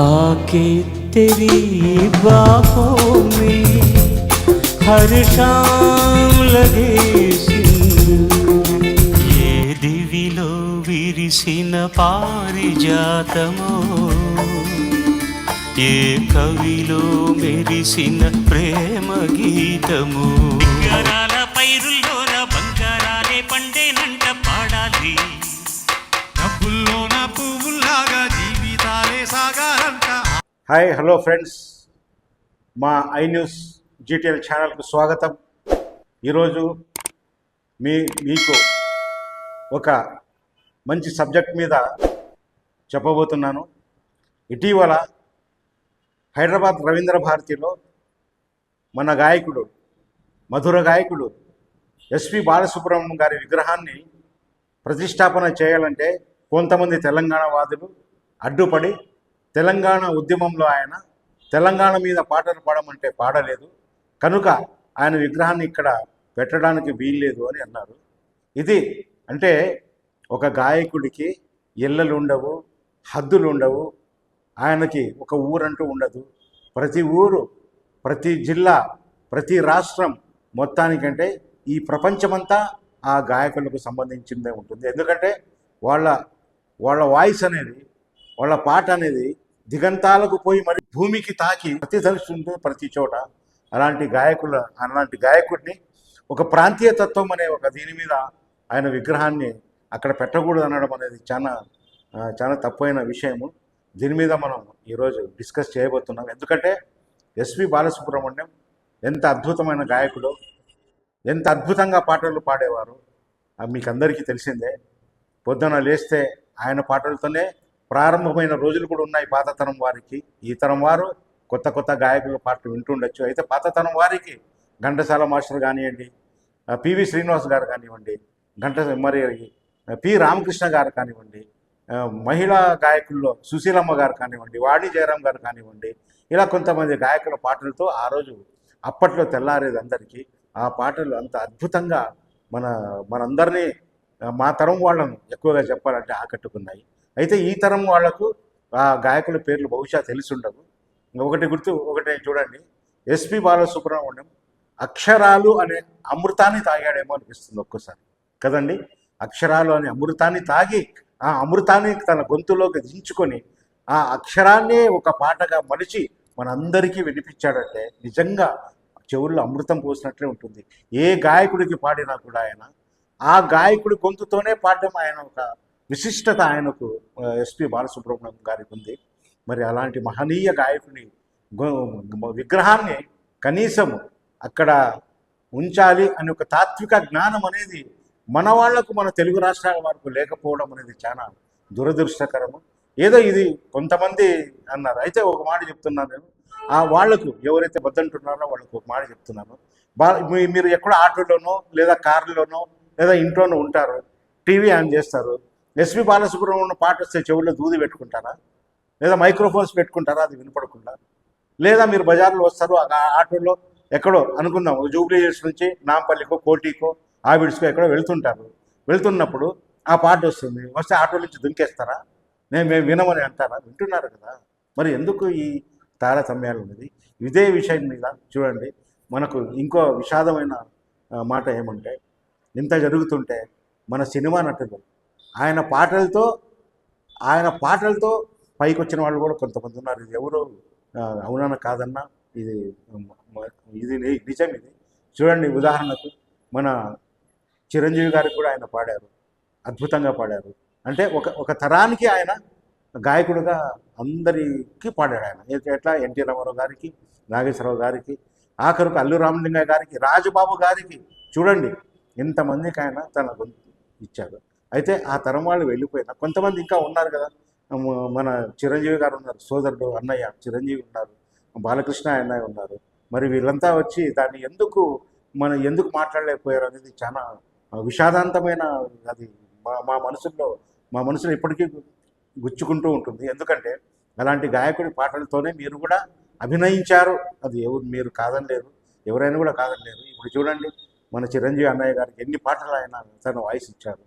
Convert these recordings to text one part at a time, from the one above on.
आके तेरी बाहों में हर शाम लगे ఏ దివిలో విరిసిన పారిజాతమో ఏ కవిలో మెరిసిన ప్రేమ గీతము బంగారాల హాయ్ హలో ఫ్రెండ్స్. మా ఐ న్యూస్ జీటీఎల్ ఛానల్కు స్వాగతం. ఈరోజు మీ మీకు ఒక మంచి సబ్జెక్ట్ మీద చెప్పబోతున్నాను. ఇటీవల హైదరాబాద్ రవీంద్ర భారతిలో మన గాయకుడు మధుర గాయకుడు ఎస్పి బాలసుబ్రహ్మణ్యం గారి విగ్రహాన్ని ప్రతిష్టాపన చేయాలంటే కొంతమంది తెలంగాణ వాదులు అడ్డుపడి తెలంగాణ ఉద్యమంలో ఆయన తెలంగాణ మీద పాటలు పాడమంటే పాడలేదు. కనుక ఆయన విగ్రహాన్ని ఇక్కడ పెట్టడానికి వీల్లేదు అని అన్నారు. ఇది అంటే ఒక గాయకుడికి ఇళ్ళలు ఉండవు హద్దులు ఉండవు ఆయనకి ఒక ఊరంటూ ఉండదు. ప్రతి ఊరు ప్రతి జిల్లా ప్రతి రాష్ట్రం మొత్తానికంటే ఈ ప్రపంచమంతా ఆ గాయకులకు సంబంధించిందే ఉంటుంది. ఎందుకంటే వాళ్ళ వాళ్ళ వాయిస్ అనేది వాళ్ళ పాట అనేది దిగంతాలకు పోయి మరి భూమికి తాకి ప్రతిధ్వనిస్తుంది ప్రతి చోట అలాంటి గాయకుల అలాంటి గాయకుడిని ఒక ప్రాంతీయ తత్వం అనే ఒక దీని మీద ఆయన విగ్రహాన్ని అక్కడ పెట్టకూడదు అనడం అనేది చాలా చాలా తప్పైన విషయము. దీని మీద మనం ఈరోజు డిస్కస్ చేయబోతున్నాం. ఎందుకంటే ఎస్వి బాలసుబ్రహ్మణ్యం ఎంత అద్భుతమైన గాయకుడు ఎంత అద్భుతంగా పాటలు పాడేవారు మీకందరికీ మీకు అందరికీ తెలిసిందే. పొద్దున లేస్తే ఆయన పాటలతోనే ప్రారంభమైన రోజులు కూడా ఉన్నాయి పాతతరం వారికి. ఈ తరం వారు కొత్త కొత్త గాయకుల పాటలు వింటుండొచ్చు. అయితే పాతతరం వారికి ఘంటసాల మాస్టర్ కానివ్వండి పివి శ్రీనివాస్ గారు కానివ్వండి ఘంట మరి పి రామకృష్ణ గారు కానివ్వండి మహిళా గాయకుల్లో సుశీలమ్మ గారు కానివ్వండి వాణి జయరాం గారు కానివ్వండి ఇలా కొంతమంది గాయకుల పాటలతో ఆ రోజు అప్పట్లో తెల్లారేది అందరికీ. ఆ పాటలు అంత అద్భుతంగా మన మనందరినీ మా తరం వాళ్ళను ఎక్కువగా చెప్పాలంటే ఆకట్టుకున్నాయి. అయితే ఈ తరం వాళ్ళకు ఆ గాయకుల పేర్లు బహుశా తెలిసి ఉండవు ఒకటి గుర్తు ఒకటి చూడండి. ఎస్పి బాలసుబ్రహ్మణ్యం అక్షరాలు అనే అమృతాన్ని తాగాడేమో అనిపిస్తుంది ఒక్కోసారి. కదండి? అక్షరాలు అనే అమృతాన్ని తాగి ఆ అమృతాన్ని తన గొంతులోకి దించుకొని ఆ అక్షరాన్నే ఒక పాటగా మలిచి మనందరికీ వినిపించాడంటే నిజంగా చెవుల్లో అమృతం పోసినట్లే ఉంటుంది. ఏ గాయకుడికి పాడినా కూడా ఆయన ఆ గాయకుడి గొంతుతోనే పాడడం ఆయన ఒక విశిష్టత ఆయనకు ఎస్పి బాలసుబ్రహ్మణ్యం గారికి ఉంది మరి అలాంటి మహనీయ గాయకుని విగ్రహాన్ని కనీసం అక్కడ ఉంచాలి అని ఒక తాత్విక జ్ఞానం అనేది మన వాళ్ళకు మన తెలుగు రాష్ట్రాల వరకు లేకపోవడం అనేది చాలా దురదృష్టకరము. ఏదో ఇది కొంతమంది అన్నారు. అయితే ఒక మాట చెప్తున్నాను నేను. ఆ వాళ్ళకు ఎవరైతే వద్దంటున్నారో వాళ్ళకు ఒక మాట చెప్తున్నాను. బా మీరు ఎక్కడ ఆటోలోనో లేదా కారులోనో లేదా ఇంట్లోనే ఉంటారు టీవీ ఆన్ చేస్తారు. ఎస్పి బాలసుబ్రహ్మణ్యం పాట వస్తే చెవుల్లో దూది పెట్టుకుంటారా? లేదా మైక్రోఫోన్స్ పెట్టుకుంటారా? అది వినపడకుండా. లేదా మీరు బజార్లో వస్తారు ఆ ఆటోలో ఎక్కడో అనుకుందాం జూబ్లీ హిల్స్ నుంచి నాంపల్లికో కోటికో ఆవిడ్స్కో ఎక్కడో వెళ్తుంటారు. వెళ్తున్నప్పుడు ఆ పాట వస్తుంది. వస్తే ఆటో నుంచి దుంకేస్తారా? నేను మేము వినమని అంటారా? వింటున్నారు కదా. మరి ఎందుకు ఈ తారతమ్యాలు ఉన్నది? ఇదే విషయం మీద చూడండి. మనకు ఇంకో విషాదమైన మాట ఏమంటే ఇంత జరుగుతుంటే మన సినిమా నటులు ఆయన పాటలతో ఆయన పాటలతో పైకి వచ్చిన వాళ్ళు కూడా కొంతమంది ఉన్నారు. ఇది ఎవరు? అవునన్నా కాదన్నా ఇది ఇది నిజం ఇది. చూడండి ఉదాహరణకు మన చిరంజీవి గారికి కూడా ఆయన పాడారు అద్భుతంగా పాడారు. అంటే ఒక ఒక తరానికి ఆయన గాయకుడుగా అందరికీ పాడాడు ఆయన. ఎట్లా? ఎన్టీ రామారావు గారికి నాగేశ్వరరావు గారికి ఆఖరుకు అల్లు రామలింగయ్య గారికి రాజబాబు గారికి. చూడండి ఇంతమందికి ఆయన తన గొంతు ఇచ్చాడు. అయితే ఆ తరం వాళ్ళు వెళ్ళిపోయినా కొంతమంది ఇంకా ఉన్నారు కదా. మన చిరంజీవి గారు ఉన్నారు సోదరుడు అన్నయ్య చిరంజీవి ఉన్నారు బాలకృష్ణ అన్నయ్య ఉన్నారు. మరి వీళ్ళంతా వచ్చి దాన్ని ఎందుకు మనం ఎందుకు మాట్లాడలేకపోయారు అనేది చాలా విషాదాంతమైన అది మా మా మనసుల్లో మా మనసులో ఇప్పటికీ గుచ్చుకుంటూ ఉంటుంది. ఎందుకంటే అలాంటి గాయకుడి పాటలతోనే మీరు కూడా అభినయించారు. అది ఎవరు మీరు కాదనలేరు. ఎవరైనా కూడా కాదనలేరు. ఇప్పుడు చూడండి మన చిరంజీవి అన్నయ్య గారికి ఎన్ని పాటలు ఆయన తన వాయిస్ ఇచ్చారు.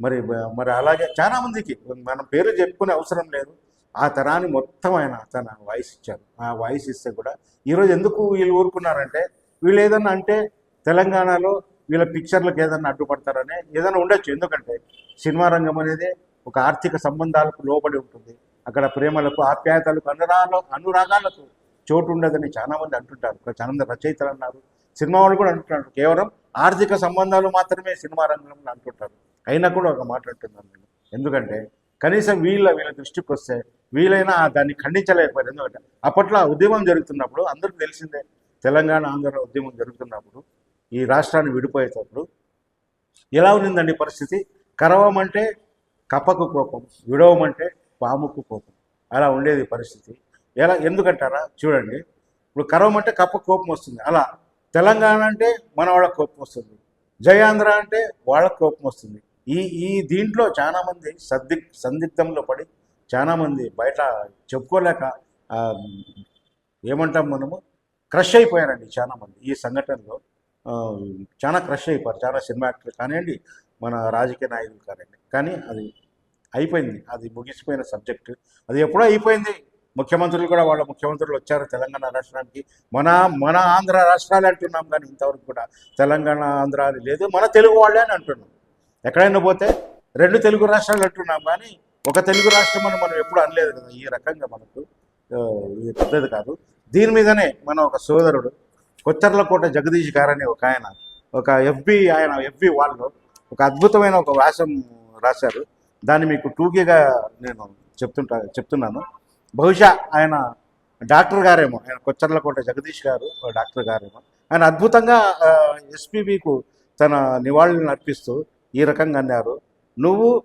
మరి మరి అలాగే చాలా మందికి మనం పేరు చెప్పుకునే అవసరం లేదు. ఆ తరాన్ని మొత్తం ఆయన తన వాయిస్ ఇచ్చారు. ఆ వాయిస్ ఇస్తే కూడా ఈరోజు ఎందుకు వీళ్ళు ఊరుకున్నారంటే వీళ్ళు ఏదన్నా అంటే తెలంగాణలో వీళ్ళ పిక్చర్లకు ఏదన్నా అడ్డుపడతారనే ఏదైనా ఉండొచ్చు. ఎందుకంటే సినిమా రంగం అనేది ఒక ఆర్థిక సంబంధాలకు లోబడి ఉంటుంది. అక్కడ ప్రేమలకు ఆప్యాయతలకు అనురాగాలు అనురాగాలకు చోటు ఉండదని చాలా మంది అంటుంటారు. చాలామంది రచయితలు అన్నారు. సినిమా వాళ్ళు కూడా అంటున్నారు. కేవలం ఆర్థిక సంబంధాలు మాత్రమే సినిమా రంగంలో అనుకుంటారు. అయినా కూడా ఒక మాట అంటున్నాను నేను. ఎందుకంటే కనీసం వీళ్ళ వీళ్ళ దృష్టికి వస్తే వీలైనా దాన్ని ఖండించలేకపోయారు. ఎందుకంటే అప్పట్లో ఉద్యమం జరుగుతున్నప్పుడు అందరికీ తెలిసిందే తెలంగాణ ఆంధ్ర ఉద్యమం జరుగుతున్నప్పుడు ఈ రాష్ట్రాన్ని విడిపోయేటప్పుడు ఎలా ఉన్నిందండి పరిస్థితి? కరవమంటే కప్పకు కోపం విడవమంటే పాముకు కోపం. అలా ఉండేది పరిస్థితి. ఎలా ఎందుకంటారా? చూడండి. ఇప్పుడు కరవమంటే కప్ప కోపం వస్తుంది. అలా తెలంగాణ అంటే మన వాళ్ళకి కోపం వస్తుంది. జయాంధ్ర అంటే వాళ్ళకి కోపం వస్తుంది. ఈ ఈ దీంట్లో చాలామంది సద్ది సందిగ్ధంలో పడి చాలామంది బయట చెప్పుకోలేక ఏమంటాం మనము క్రష్ అయిపోయారండి చాలామంది ఈ సంఘటనలో చాలా క్రష్ అయిపోయారు. చాలా సినిమా యాక్టర్లు కానివ్వండి మన రాజకీయ నాయకులు కానివ్వండి. కానీ అది అయిపోయింది. అది ముగిసిపోయిన సబ్జెక్టు. అది ఎప్పుడో అయిపోయింది. ముఖ్యమంత్రులు కూడా వాళ్ళ ముఖ్యమంత్రులు వచ్చారు తెలంగాణ రాష్ట్రానికి. మన మన ఆంధ్ర రాష్ట్రాలు అంటున్నాం కానీ ఇంతవరకు కూడా తెలంగాణ ఆంధ్ర అని లేదు. మన తెలుగు వాళ్ళే అని అంటున్నాం. ఎక్కడైనా పోతే రెండు తెలుగు రాష్ట్రాలు అంటున్నాం కానీ ఒక తెలుగు రాష్ట్రం అని మనం ఎప్పుడు అనలేదు కదా. ఈ రకంగా మనకు ఇది పెద్దది కాదు. దీని మీదనే మన ఒక సోదరుడు కొత్తర్లకోట జగదీష్ గారు ఒక ఆయన ఒక ఎఫ్బి ఆయన ఎఫ్బి వాళ్ళు ఒక అద్భుతమైన ఒక వ్యాసం రాశారు. దాన్ని మీకు టూకీగా నేను చెప్తుంటా చెప్తున్నాను. బహుశా ఆయన డాక్టర్ గారేమో. ఆయన కొచ్చర్లకోట జగదీష్ గారు డాక్టర్ గారేమో. ఆయన అద్భుతంగా ఎస్పీబీకు తన నివాళులను అర్పిస్తూ ఈ రకంగా అన్నారు. నువ్వు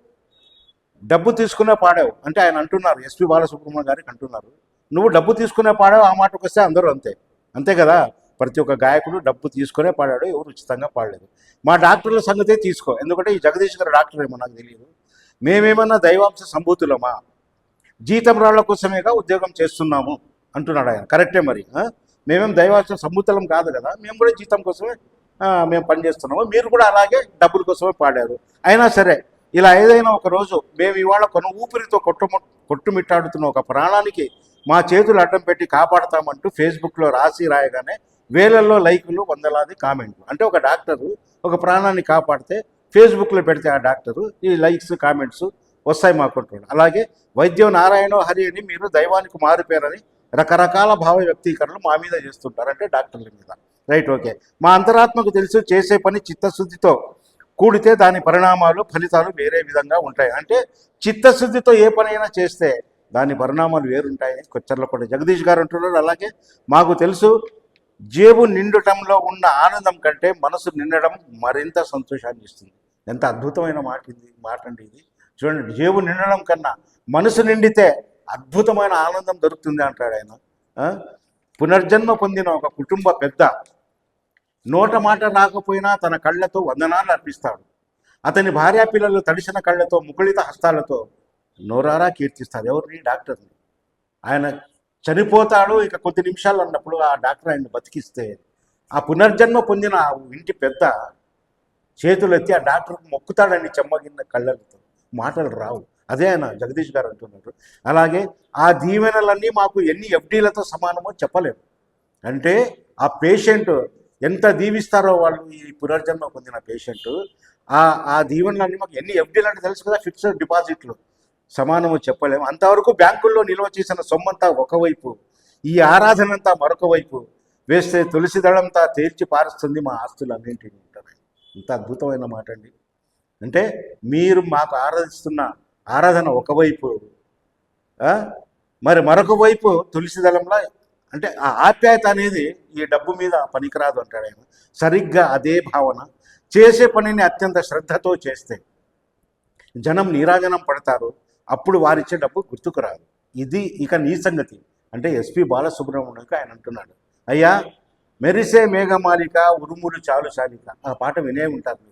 డబ్బు తీసుకునే పాడావు అంటే ఆయన అంటున్నారు. ఎస్పి బాలసుబ్రహ్మణ్యం గారికి అంటున్నారు. నువ్వు డబ్బు తీసుకునే పాడావు ఆ మాటకు వస్తే అందరూ అంతే. అంతే కదా? ప్రతి ఒక్క గాయకుడు డబ్బు తీసుకునే పాడాడు ఎవరు ఉచితంగా పాడలేదు. మా డాక్టర్ల సంగతే తీసుకో. ఎందుకంటే ఈ జగదీష్ గారు డాక్టర్ ఏమో నాకు తెలియదు. మేమేమన్నా దైవాంశ సంభూతులమా? జీతం రాళ్ళ కోసమేగా ఉద్యోగం చేస్తున్నాము అంటున్నాడు ఆయన. కరెక్టే మరి మేమేం దైవాసం సంభూతులం కాదు కదా మేము కూడా జీతం కోసమే మేము పనిచేస్తున్నాము మీరు కూడా అలాగే డబ్బుల కోసమే పాడారు. అయినా సరే ఇలా ఏదైనా ఒక రోజు మేము ఇవాళ కొన ఊపిరితో కొట్టుము కొట్టుమిట్టాడుతున్న ఒక ప్రాణానికి మా చేతులు అడ్డం పెట్టి కాపాడతామంటూ ఫేస్బుక్లో రాసి రాయగానే వేలల్లో లైకులు వందలాది కామెంట్లు. అంటే ఒక డాక్టరు ఒక ప్రాణాన్ని కాపాడితే ఫేస్బుక్లో పెడితే ఆ డాక్టరు ఈ లైక్స్ కామెంట్స్ వస్తాయి మా కొంటున్నాడు అలాగే వైద్యం నారాయణ హరి అని మీరు దైవానికి మారిపోయారని రకరకాల భావ వ్యక్తీకరణలు మా మీద చేస్తుంటారు అంటే డాక్టర్ల మీద. Right okay. మా అంతరాత్మకు తెలుసు చేసే పని చిత్తశుద్ధితో కూడితే దాని పరిణామాలు ఫలితాలు వేరే విధంగా ఉంటాయి. అంటే చిత్తశుద్ధితో ఏ పనైనా చేస్తే దాని పరిణామాలు వేరుంటాయి కొచ్చర్లపూడి జగదీష్ గారు అంటున్నారు. అలాగే మాకు తెలుసు జేబు నిండటంలో ఉన్న ఆనందం కంటే మనసు నిండడం మరింత సంతోషాన్ని ఇస్తుంది. ఎంత అద్భుతమైన మాట ఇది మాట అండి ఇది. చూడండి జేబు నిండడం కన్నా మనసు నిండితే అద్భుతమైన ఆనందం దొరుకుతుంది అంటాడు ఆయన. పునర్జన్మ పొందిన ఒక కుటుంబ పెద్ద నోట మాట రాకపోయినా తన కళ్ళతో వందనాలు అర్పిస్తాడు. అతని భార్యా పిల్లలు తడిసిన కళ్ళతో ముకుళిత హస్తాలతో నోరారా కీర్తిస్తారు. ఎవరిని? డాక్టర్ని. ఆయన చనిపోతాడు ఇక కొద్ది నిమిషాలు అన్నప్పుడు ఆ డాక్టర్ ఆయన్ని బతికిస్తే ఆ పునర్జన్మ పొందిన ఆ ఇంటి పెద్ద చేతులు ఎత్తి ఆ డాక్టర్ మొక్కుతాడని చెమ్మగిన్న కళ్ళతో మాటలు రావు. అదే ఆయన జగదీష్ గారు అంటున్నారు. అలాగే ఆ దీవెనలన్నీ మాకు ఎన్ని ఎఫ్డీలతో సమానమో చెప్పలేము. అంటే ఆ పేషెంట్ ఎంత దీవిస్తారో వాళ్ళు ఈ పునర్జన్మ పొందిన పేషెంట్ ఆ ఆ దీవెనలన్నీ మాకు ఎన్ని ఎఫ్డీలు అంటే తెలుసు కదా ఫిక్స్డ్ డిపాజిట్లు. సమానము చెప్పలేము. అంతవరకు బ్యాంకుల్లో నిల్వ చేసిన సొమ్మంతా ఒకవైపు ఈ ఆరాధన అంతా మరొక వైపు. వేస్తే తులసి దళంతా తేల్చి పారుస్తుంది మా ఆస్తులన్నింటినీ ఉంటారు ఇంత అద్భుతమైన మాట అండి అంటే మీరు మాకు ఆరాధిస్తున్న ఆరాధన ఒకవైపు మరి మరొక వైపు తులసి దళంలో అంటే ఆ ఆప్యాయత అనేది ఈ డబ్బు మీద పనికిరాదు అంటాడు ఆయన. సరిగ్గా అదే భావన. చేసే పనిని అత్యంత శ్రద్ధతో చేస్తే జనం నీరాజనం పడతారు. అప్పుడు వారిచ్చే డబ్బు గుర్తుకు రాదు. ఇది ఇక నీ సంగతి. అంటే ఎస్పి బాలసుబ్రహ్మణ్యంకి ఆయన అంటున్నాడు. అయ్యా మెరిసే మేఘమాలిక ఉరుములు చాలు చాలిక ఆ పాట వినే ఉంటారు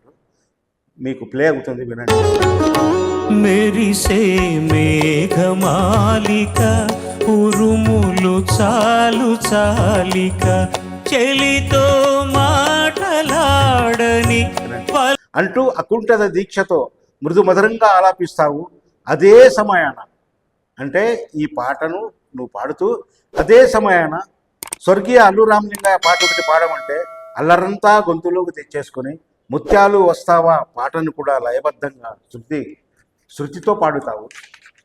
మీకు ప్లే అవుతుంది వినండి. మెరిసే మేఘమాలిక ఉరుములు చాలు చాలిక చెలితో మాటలాడని అంటూ అకుంఠత దీక్షతో మృదు మధురంగా ఆలాపిస్తావు అదే సమయాన. అంటే ఈ పాటను నువ్వు పాడుతూ అదే సమయాన స్వర్గీయ అల్లు రామలింగయ్య పాట ఒకటి పాడమంటే అల్లరంతా గొంతులోకి తెచ్చేసుకొని ముత్యాలు వస్తావా? పాటను కూడా లయబద్ధంగా శృతి శృతితో పాడుతావు.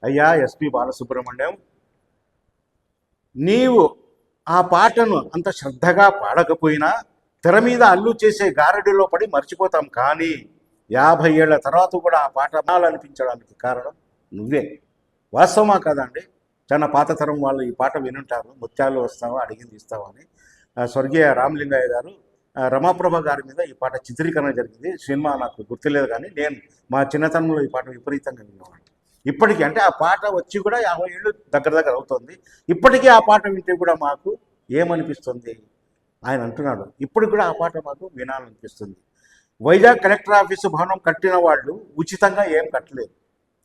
అయ్యా ఎస్పి బాలసుబ్రహ్మణ్యం నీవు ఆ పాటను అంత శ్రద్ధగా పాడకపోయినా తెర మీద అల్లు చేసే గారడిలో పడి మర్చిపోతాం కానీ యాభై ఏళ్ళ తర్వాత కూడా ఆ పాట అనిపించడానికి కారణం నువ్వే. వాస్తవమా కదండి చాలా పాత తరం వాళ్ళు ఈ పాట వినుంటారు. ముత్యాలు వస్తావా? అడిగింది ఇస్తావా అని. ఆ స్వర్గీయ రామలింగయ్య గారు రమాప్రభ గారి మీద ఈ పాట చిత్రీకరణ జరిగింది. సినిమా నాకు గుర్తులేదు కానీ నేను మా చిన్నతనంలో ఈ పాట విపరీతంగా వినేవాడిని ఇప్పటికీ అంటే ఆ పాట వచ్చి కూడా యాభై ఏళ్ళు దగ్గర దగ్గర అవుతుంది. ఇప్పటికీ ఆ పాట వింటే కూడా మాకు ఏమనిపిస్తుంది? ఆయన అంటున్నాడు. ఇప్పుడు కూడా ఆ పాట మాకు వినాలనిపిస్తుంది. వైజాగ్ కలెక్టర్ ఆఫీసు భవనం కట్టిన వాళ్ళు ఉచితంగా ఏం కట్టలేదు.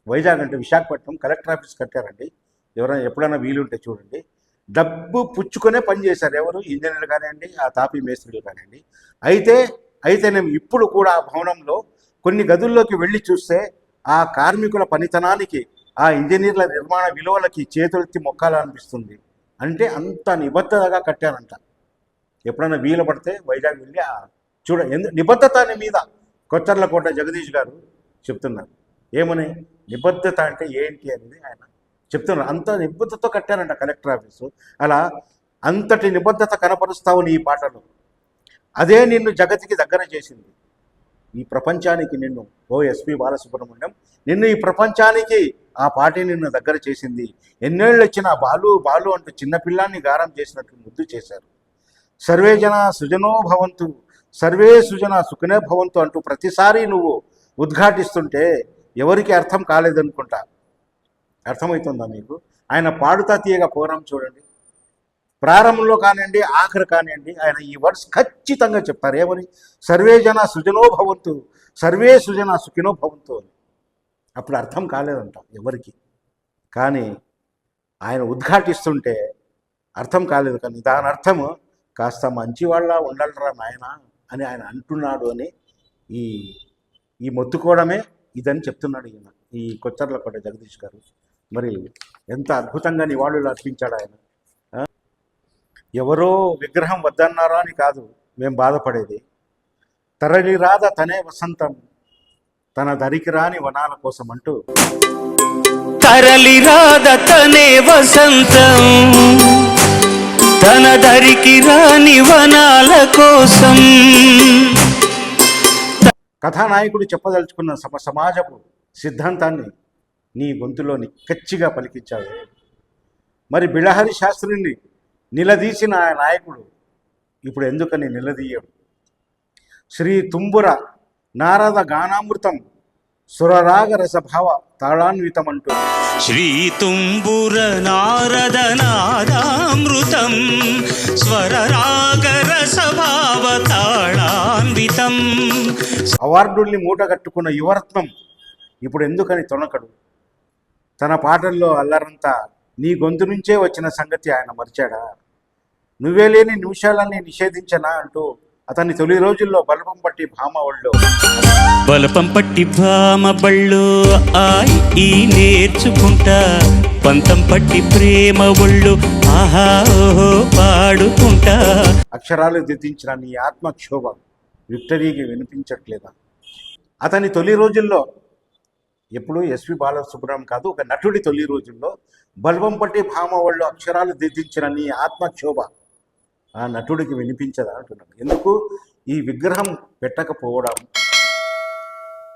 వైజాగ్ అంటే విశాఖపట్నం కలెక్టర్ ఆఫీస్ కట్టారండి. ఎవరైనా ఎప్పుడైనా వీలుంటే చూడండి. డబ్బు పుచ్చుకొనే పని చేశారు. ఎవరు? ఇంజనీర్లు కానివ్వండి ఆ తాపీ మేస్త్రులు కానివ్వండి. అయితే అయితే నేను ఇప్పుడు కూడా ఆ భవనంలో కొన్ని గదుల్లోకి వెళ్ళి చూస్తే ఆ కార్మికుల పనితనానికి ఆ ఇంజనీర్ల నిర్మాణ విలువలకి చేతులెత్తి మొక్కాలనిపిస్తుంది. అంటే అంత నిబద్ధతగా కట్టారంట. ఎప్పుడైనా వీలు పడితే వైజాగ్ వెళ్ళి ఆ చూడ ఎందు నిబద్ధత అనే మీద కొత్తర్లకోట జగదీష్ గారు చెప్తున్నారు. ఏమని? నిబద్ధత అంటే ఏంటి అనేది ఆయన చెప్తున్నారు. అంత నిబద్ధతతో కట్టారంట కలెక్టర్ ఆఫీసు. అలా అంతటి నిబద్ధత కనపరుస్తావు నీ పాటలు. అదే నిన్ను జగతికి దగ్గర చేసింది. ఈ ప్రపంచానికి నిన్ను ఓ ఎస్పి బాలసుబ్రహ్మణ్యం నిన్ను ఈ ప్రపంచానికి ఆ పార్టీ నిన్ను దగ్గర చేసింది. ఎన్నేళ్ళు వచ్చిన బాలు బాలు అంటూ చిన్నపిల్లాన్ని గారం చేసినట్లు ముద్దు చేశారు. సర్వే జన సుజనో భవంతు సర్వే సుజన సుఖనే భవంతు అంటూ ప్రతిసారి నువ్వు ఉద్ఘాటిస్తుంటే ఎవరికి అర్థం కాలేదనుకుంటా? అర్థమవుతుందా మీకు? ఆయన పాడుతా తీయగా పోరాం చూడండి. ప్రారంభంలో కానివ్వండి ఆఖరు కానివ్వండి ఆయన ఈ వర్డ్స్ ఖచ్చితంగా చెప్తారు. ఏమని? సర్వే జన సుజనో భవంతు సర్వే సుజన సుఖినో భవంతు అని. అప్పుడు అర్థం కాలేదంట ఎవరికి. కానీ ఆయన ఉద్ఘాటిస్తుంటే అర్థం కాలేదు కానీ దాని అర్థం కాస్త మంచివాళ్ళ ఉండాలరా నాయన అని ఆయన అంటున్నాడు అని ఈ ఈ మొత్తుకోవడమే ఇదని చెప్తున్నాడు ఈయన ఈ కొచ్చర్లకోట జగదీష్ గారు. మరి ఎంత అద్భుతంగా నివాళులు అర్పించాడు ఆయన? ఎవరో విగ్రహం వద్దన్నారా అని కాదు మేము బాధపడేది. తరలి రాద తనే వసంతం తన దరికి రాని వనాల కోసం అంటూ. తరలి రాద తనే వసంతం తన దరికి రాని వనాల కోసం. కథానాయకుడు చెప్పదలుచుకున్న సమ సమాజపు సిద్ధాంతాన్ని నీ గొంతులో నిక్కచ్చిగా పలికించావు మరి బిళహరి శాస్త్రిని నిలదీసిన ఆ నాయకుడు ఇప్పుడు ఎందుకని నిలదీయడు? శ్రీ తుంబుర నారద గానామృతం సురరాగ రసభావ తాళాన్వితం అంటూ శ్రీ తుంబుర నారద నాదామృతం స్వర రాగ రసభావ తాళాన్వితం. అవార్డుల్ని మూటగట్టుకున్న యువరత్నం ఇప్పుడు ఎందుకని తొణకడు తన పాటల్లో అల్లరంతా నీ గొంతు నుంచే వచ్చిన సంగతి ఆయన మర్చాడా? నువ్వే లేని నిమిషాలన్నీ నిషేధించనా అంటూ అతని తొలి రోజుల్లో బలపం పట్టి భామ ఒళ్ళో బలపం పట్టి భామ బళ్ళు ఆయి ఈ నేర్చుకుంటా. పంతం పట్టి ప్రేమ ఒళ్ళు ఆహా పాడుకుంటా. అక్షరాలు దిద్దించిన నీ ఆత్మక్షోభ విక్టరీకి వినిపించట్లేదా? అతని తొలి రోజుల్లో ఎప్పుడు ఎస్వి బాలసుబ్రహ్మణ్యం కాదు ఒక నటుడి తొలి రోజుల్లో బల్బం పట్టి భామ వాళ్ళు అక్షరాలు దిద్దించిన నీ ఆత్మక్షోభ. ఆ నటుడికి వినిపించదా అంటున్నాడు. ఎందుకు? ఈ విగ్రహం పెట్టకపోవడం.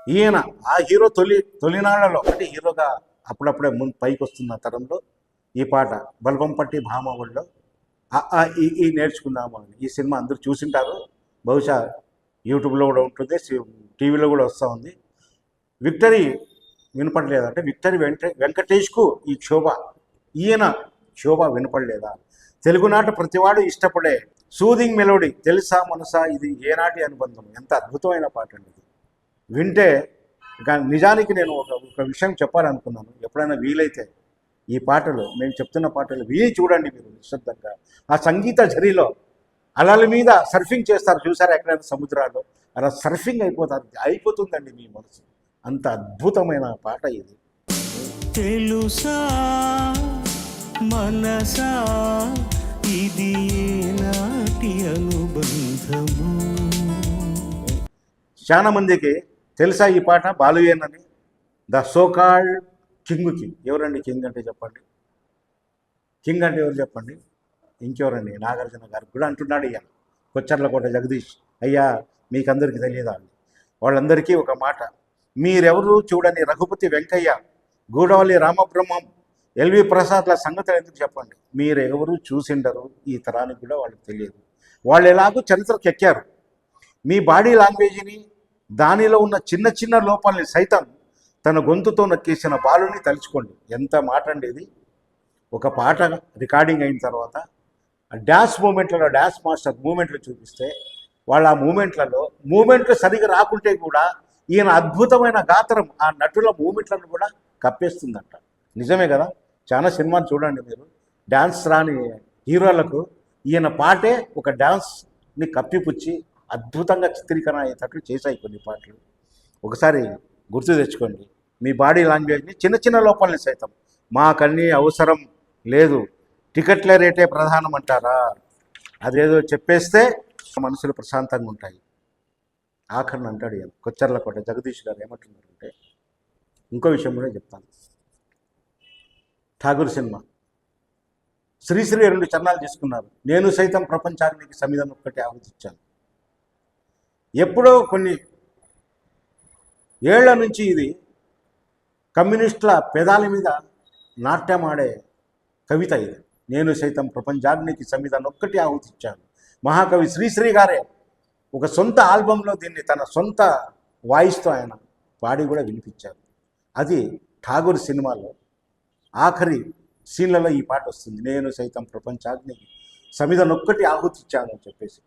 ఈయన ఆ హీరో తొలి తొలినాళ్ళలో అంటే హీరోగా అప్పుడప్పుడే ముందు పైకి వస్తున్న తరంలో ఈ పాట బల్బం పట్టి భామ వాళ్ళు ఈ నేర్చుకుందాము అని. ఈ సినిమా అందరూ చూసింటారు. బహుశా యూట్యూబ్లో కూడా ఉంటుంది సి- టీవీలో కూడా వస్తూ ఉంది. విక్టరీ వినపడలేదంటే విక్టరీ వెంట వెంకటేష్కు ఈ క్షోభ ఈయన క్షోభ వినపడలేదా? తెలుగునాట ప్రతివాడు ఇష్టపడే సూదింగ్ మెలోడీ తెలుసా మనసా ఇది ఏనాటి అనుబంధం? ఎంత అద్భుతమైన పాట అండి ఇది. వింటే నిజానికి నేను ఒక ఒక విషయం చెప్పాలనుకున్నాను. ఎప్పుడైనా వీలైతే ఈ పాటలు మేము చెప్తున్న పాటలు విని చూడండి మీరు నిశ్శబ్దంగా. ఆ సంగీత జరిలో అలల మీద సర్ఫింగ్ చేస్తారు. చూసారు ఎక్కడైనా సముద్రాల్లో? అలా సర్ఫింగ్ అయిపోతారు. అయిపోతుందండి మీ మనసు. అంత అద్భుతమైన పాట ఇది. తెలుసా మనసా ఇది నాటి అనుబంధము? చాలా మందికి తెలుసా ఈ పాట? బాలుయేనని ద సోకాల్డ్ కింగ్కి ఎవరండి కింగ్ అంటే చెప్పండి? కింగ్ అంటే ఎవరు చెప్పండి? ఇంకెవరండి? నాగార్జున గారు కూడా అంటున్నాడు ఇయ్య కొచ్చర్లకోట జగదీష్. అయ్యా మీకందరికీ తెలియదా వాళ్ళందరికీ ఒక మాట. మీరెవరు చూడని రఘుపతి వెంకయ్య గూడవల్లి రామబ్రహ్మం ఎల్వి ప్రసాద్ల సంగతులు ఎందుకు చెప్పండి? మీరు ఎవరు చూసిండరు? ఈ తరానికి కూడా వాళ్ళకి తెలియదు. వాళ్ళు ఎలాగో చరిత్రకు ఎక్కారు. మీ బాడీ లాంగ్వేజ్ని దానిలో ఉన్న చిన్న చిన్న లోపాలని సైతం తన గొంతుతో నక్కేసిన బాలుని తలుచుకోండి. ఎంత మాట అండి ఇది? ఒక పాట రికార్డింగ్ అయిన తర్వాత ఆ డ్యాన్స్ మూమెంట్లలో డ్యాన్స్ మాస్టర్ మూమెంట్లు చూపిస్తే వాళ్ళ ఆ మూమెంట్లలో మూమెంట్లు సరిగా రాకుంటే కూడా ఈయన అద్భుతమైన గాత్రం ఆ నటుల మూమెంట్లను కూడా కప్పేస్తుందంట. నిజమే కదా? చాలా సినిమాలు చూడండి మీరు. డ్యాన్స్ రాని హీరోలకు ఈయన పాటే ఒక డ్యాన్స్ని కప్పిపుచ్చి అద్భుతంగా చిత్రీకరణ అయ్యేటట్లు చేశాయి కొన్ని పాటలు. ఒకసారి గుర్తు తెచ్చుకోండి. మీ బాడీ లాంగ్వేజ్ని చిన్న చిన్న లోపాలని సైతం. మాకన్నీ అవసరం లేదు. టికెట్ల రేటే ప్రధానం అంటారా అదేదో చెప్పేస్తే మనసులు ప్రశాంతంగా ఉంటాయి. ఆఖరిని అంటాడు ఈయన. కొచ్చర్లకోట. జగదీష్ గారు ఏమంటున్నారంటే ఇంకో విషయం కూడా చెప్తాను. ఠాగూర్ సినిమా. శ్రీశ్రీ రెండు చరణాలు తీసుకున్నారు. నేను సైతం ప్రపంచానికి సమిధం ఒక్కటి ఆలోచించాను ఎప్పుడో కొన్ని ఏళ్ళ నుంచి ఇది కమ్యూనిస్టుల పెదాల మీద నాట్యం ఆడే కవిత ఇది. నేను సైతం ప్రపంచాగ్నికి సమిధను ఒక్కటి ఆహుతిచ్చాను. మహాకవి శ్రీశ్రీ గారే ఒక సొంత ఆల్బంలో దీన్ని తన సొంత వాయిస్తో ఆయన పాడి కూడా వినిపించారు. అది ఠాగూర్ సినిమాలో ఆఖరి సీన్లలో ఈ పాట వస్తుంది. నేను సైతం ప్రపంచాగ్నికి సమిధనొక్కటి ఆహుతిచ్చాను అని చెప్పేసి.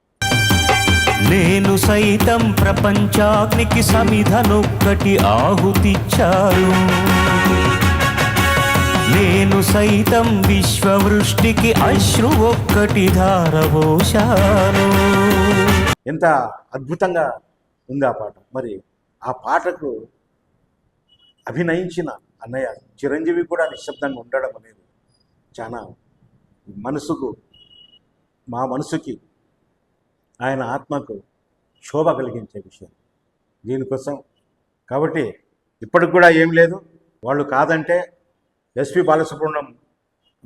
నేను సైతం ప్రపంచాగ్నికి సమిధనొక్కటి ఆహుతిచ్చాను నేను సైతం విశ్వవృష్టికి అశ్రు ఒక్కటి ధారవోశాను ఎంత అద్భుతంగా ఉంది ఆ పాట. మరి ఆ పాటకు అభినయించిన అన్నయ్య చిరంజీవి కూడా నిశ్శబ్దంగా ఉండడం అనేది చాలా మనసుకు మా మనసుకి ఆయన ఆత్మకు శోభ కలిగించే విషయం దీనికోసం. కాబట్టి ఇప్పటికి కూడా ఏం లేదు. వాళ్ళు కాదంటే ఎస్పి బాలసుబ్రహ్మణ్యం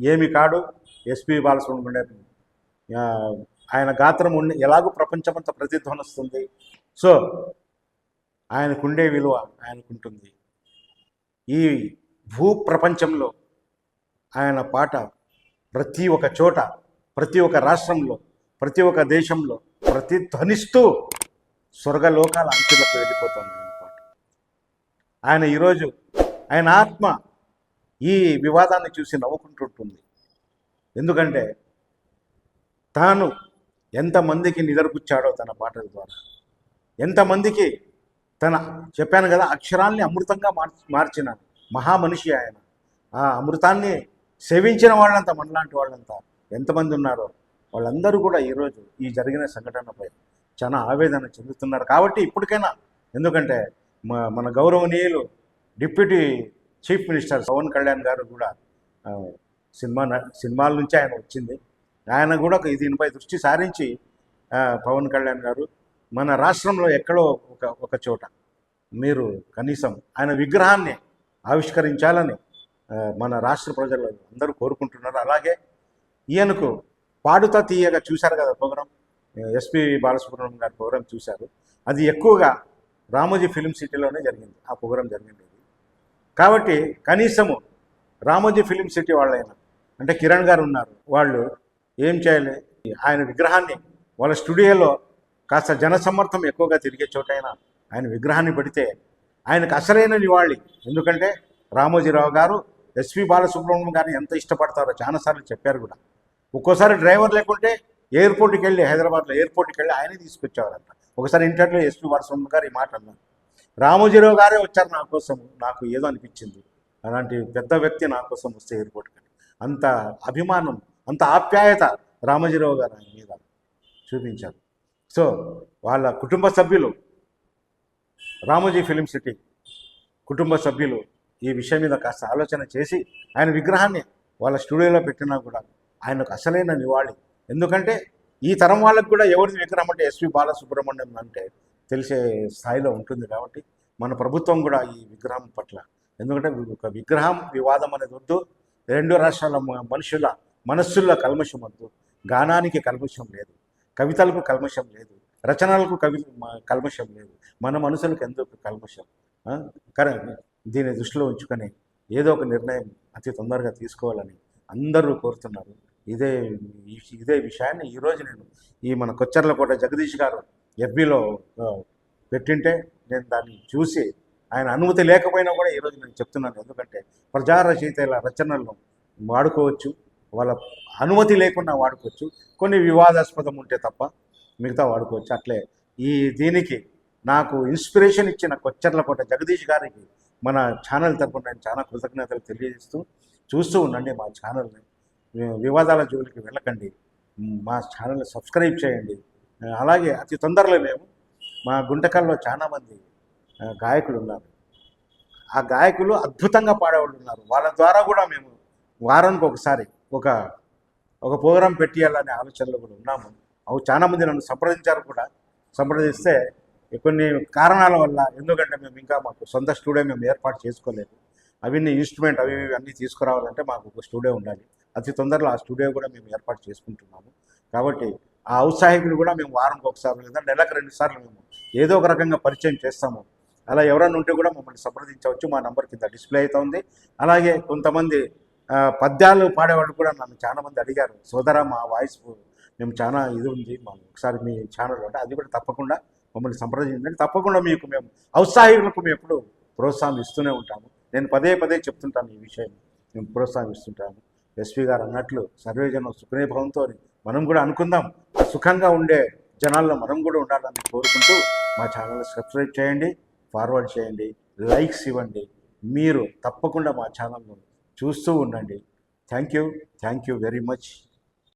ఏమి కాడు. ఎస్పి బాలసుబ్రహ్మణ్యం ఆయన గాత్రం ఉండి ఎలాగో ప్రపంచమంతా ప్రతిధ్వనిస్తుంది. సో ఆయనకుండే విలువ ఆయనకుంటుంది. ఈ భూ ప్రపంచంలో ఆయన పాట ప్రతి ఒక్క చోట ప్రతి ఒక్క రాష్ట్రంలో ప్రతి ఒక్క దేశంలో ప్రతిధ్వనిస్తూ స్వర్గలోకాల అంచులకు వెళ్ళిపోతుంది ఆయన పాట. ఆయన ఈరోజు ఆయన ఆత్మ ఈ వివాదాన్ని చూసి నవ్వుకుంటుంటుంది. ఎందుకంటే తాను ఎంతమందికి నిద్రపుచ్చాడో తన పాటల ద్వారా. ఎంతమందికి తన చెప్పాను కదా అక్షరాల్ని అమృతంగా మార్చి మార్చిన మహామనిషి ఆయన. ఆ అమృతాన్ని సేవించిన వాళ్ళంతా మనలాంటి వాళ్ళంతా ఎంతమంది ఉన్నారో వాళ్ళందరూ కూడా ఈరోజు ఈ జరిగిన సంఘటనపై చాలా ఆవేదన చెందుతున్నారు. కాబట్టి ఇప్పటికైనా ఎందుకంటే మన గౌరవనీయులు deputy chief minister Pawan Kalyan గారు కూడా సినిమా సినిమాల నుంచి ఆయన వచ్చింది. ఆయన కూడా ఒక దీనిపై దృష్టి సారించి పవన్ కళ్యాణ్ గారు మన రాష్ట్రంలో ఎక్కడో ఒక ఒక చోట మీరు కనీసం ఆయన విగ్రహాన్ని ఆవిష్కరించాలని మన రాష్ట్ర ప్రజలు అందరూ కోరుకుంటున్నారు. అలాగే ఈయనకు పాడుతా తీయగా చూశారు కదా ప్రోగ్రాం. ఎస్పి బాలసుబ్రహ్మణ్యం గారి ప్రోగ్రాం చూశారు. అది ఎక్కువగా రామోజీ ఫిలిం సిటీలోనే జరిగింది. ఆ ప్రోగ్రాం జరిగింది కాబట్టి కనీసము రామోజీ ఫిలిం సిటీ వాళ్ళైనా అంటే కిరణ్ గారు ఉన్నారు వాళ్ళు ఏం చేయాలి? ఆయన విగ్రహాన్ని వాళ్ళ స్టూడియోలో కాస్త జనసమ్మర్థం ఎక్కువగా తిరిగే చోటైనా ఆయన విగ్రహాన్ని పెడితే ఆయనకు అసలైన నివాళి. ఎందుకంటే రామోజీరావు గారు ఎస్వి బాలసుబ్రహ్మణ్యం గారిని ఎంత ఇష్టపడతారో చాలాసార్లు చెప్పారు కూడా. ఒక్కోసారి డ్రైవర్ లేకుంటే ఎయిర్పోర్ట్కి వెళ్ళి హైదరాబాద్లో ఎయిర్పోర్ట్కి వెళ్ళి ఆయనే తీసుకొచ్చేవారంట. ఒకసారి ఇంటర్లో ఎస్పి బాలసుబ్రహ్మణ్యం గారు ఈ మాట అన్నారు. రామోజీరావు గారే వచ్చారు నా కోసం నాకు ఏదో అనిపించింది. అలాంటి పెద్ద వ్యక్తి నా కోసం వస్తే ఎయిర్పోర్ట్కి అంత అభిమానం అంత ఆప్యాయత రామోజీరావు గారు ఆయన మీద చూపించారు. సో వాళ్ళ కుటుంబ సభ్యులు రామోజీ ఫిలిం సిటీ కుటుంబ సభ్యులు ఈ విషయం మీద కాస్త ఆలోచన చేసి ఆయన విగ్రహాన్ని వాళ్ళ స్టూడియోలో పెట్టినా కూడా ఆయనకు అసలైన నివాళి. ఎందుకంటే ఈ తరం వాళ్ళకు కూడా ఎవరిది విగ్రహం అంటే ఎస్వి బాలసుబ్రహ్మణ్యం అంటే తెలిసే స్థాయిలో ఉంటుంది కాబట్టి మన ప్రభుత్వం కూడా ఈ విగ్రహం పట్ల. ఎందుకంటే ఒక విగ్రహం వివాదం అనేది వద్దు. రెండు రాష్ట్రాల మనుషుల మనస్సుల్లో కల్మషం వద్దు. గానానికి కల్మషం లేదు. కవితలకు కల్మషం లేదు. రచనలకు కవి కల్మషం లేదు. మన మనసులకు ఎందుకు కల్మషం? కరెక్ట్ దీన్ని దృష్టిలో ఉంచుకొని ఏదో ఒక నిర్ణయం అతి తొందరగా తీసుకోవాలని అందరూ కోరుతున్నారు. ఇదే ఈ- ఇదే విషయాన్ని ఈరోజు నేను ఈ మన కొచ్చర్లకోట జగదీష్ గారు ఎఫ్బీలో పెట్టింటే నేను దాన్ని చూసి ఆయన అనుమతి లేకపోయినా కూడా ఈరోజు నేను చెప్తున్నాను. ఎందుకంటే ప్రజా ఇలా రచనలను వాడుకోవచ్చు. వాళ్ళ అనుమతి లేకుండా వాడుకోవచ్చు. కొన్ని వివాదాస్పదం ఉంటే తప్ప మిగతా వాడుకోవచ్చు. అట్లే ఈ దీనికి నాకు ఇన్స్పిరేషన్ ఇచ్చిన కొచ్చర్లకోట జగదీష్ గారికి మన ఛానల్ తరపున నేను చాలా కృతజ్ఞతలు తెలియజేస్తూ చూస్తూ ఉండండి మా ఛానల్ని. వివాదాల జోలికి వెళ్ళకండి. మా ఛానల్ని సబ్స్క్రైబ్ చేయండి. అలాగే అతి తొందరలో మేము మా గుంటకల్లో చాలామంది గాయకులు ఉన్నారు. ఆ గాయకులు అద్భుతంగా పాడేవాళ్ళు ఉన్నారు. వాళ్ళ ద్వారా కూడా మేము వారానికి ఒకసారి ఒక ఒక ప్రోగ్రాం పెట్టేయాలనే ఆలోచనలో కూడా ఉన్నాము. అవి చాలామంది నన్ను సంప్రదించారు కూడా. సంప్రదిస్తే కొన్ని కారణాల వల్ల ఎందుకంటే మేము ఇంకా మాకు సొంత స్టూడియో మేము ఏర్పాటు చేసుకోలేదు. అవన్నీ ఇన్స్ట్రుమెంట్ అవి ఇవి అన్నీ తీసుకురావాలంటే మాకు ఒక స్టూడియో ఉండాలి. అతి తొందరలో ఆ స్టూడియో కూడా మేము ఏర్పాటు చేసుకుంటున్నాము. కాబట్టి ఆ ఔత్సాహికులు కూడా మేము వారంకి ఒకసారి లేదా నెలకు రెండు సార్లు మేము ఏదో ఒక రకంగా పరిచయం చేస్తాము. అలా ఎవరైనా ఉంటే కూడా మమ్మల్ని సంప్రదించవచ్చు. మా నంబర్ కింద డిస్ప్లే అవుతుంది. అలాగే కొంతమంది పద్యాలు పాడేవాళ్ళు కూడా నన్ను చాలా మంది అడిగారు. సోదరా మా వాయిస్ మేము చాలా ఇది ఉంది మా ఒకసారి మీ ఛానల్ అంటే అది కూడా తప్పకుండా మమ్మల్ని సంప్రదించండి. తప్పకుండా మీకు మేము ఔత్సాహికులకు మేము ఎప్పుడు ప్రోత్సాహం ఇస్తూనే ఉంటాము. నేను పదే పదే చెప్తుంటాను ఈ విషయం. మేము ప్రోత్సాహం ఇస్తుంటాము. ఎస్పీ గారు అన్నట్లు సర్వేజనం సుఖనే భవంతో మనం కూడా అనుకుందాం. సుఖంగా ఉండే జనాల్లో మనం కూడా ఉండాలని కోరుకుంటూ మా ఛానల్ సబ్స్క్రైబ్ చేయండి ఫార్వర్డ్ చేయండి లైక్స్ ఇవ్వండి. మీరు తప్పకుండా మా ఛానల్ను చూస్తూ ఉండండి. Thank you. Thank you very much.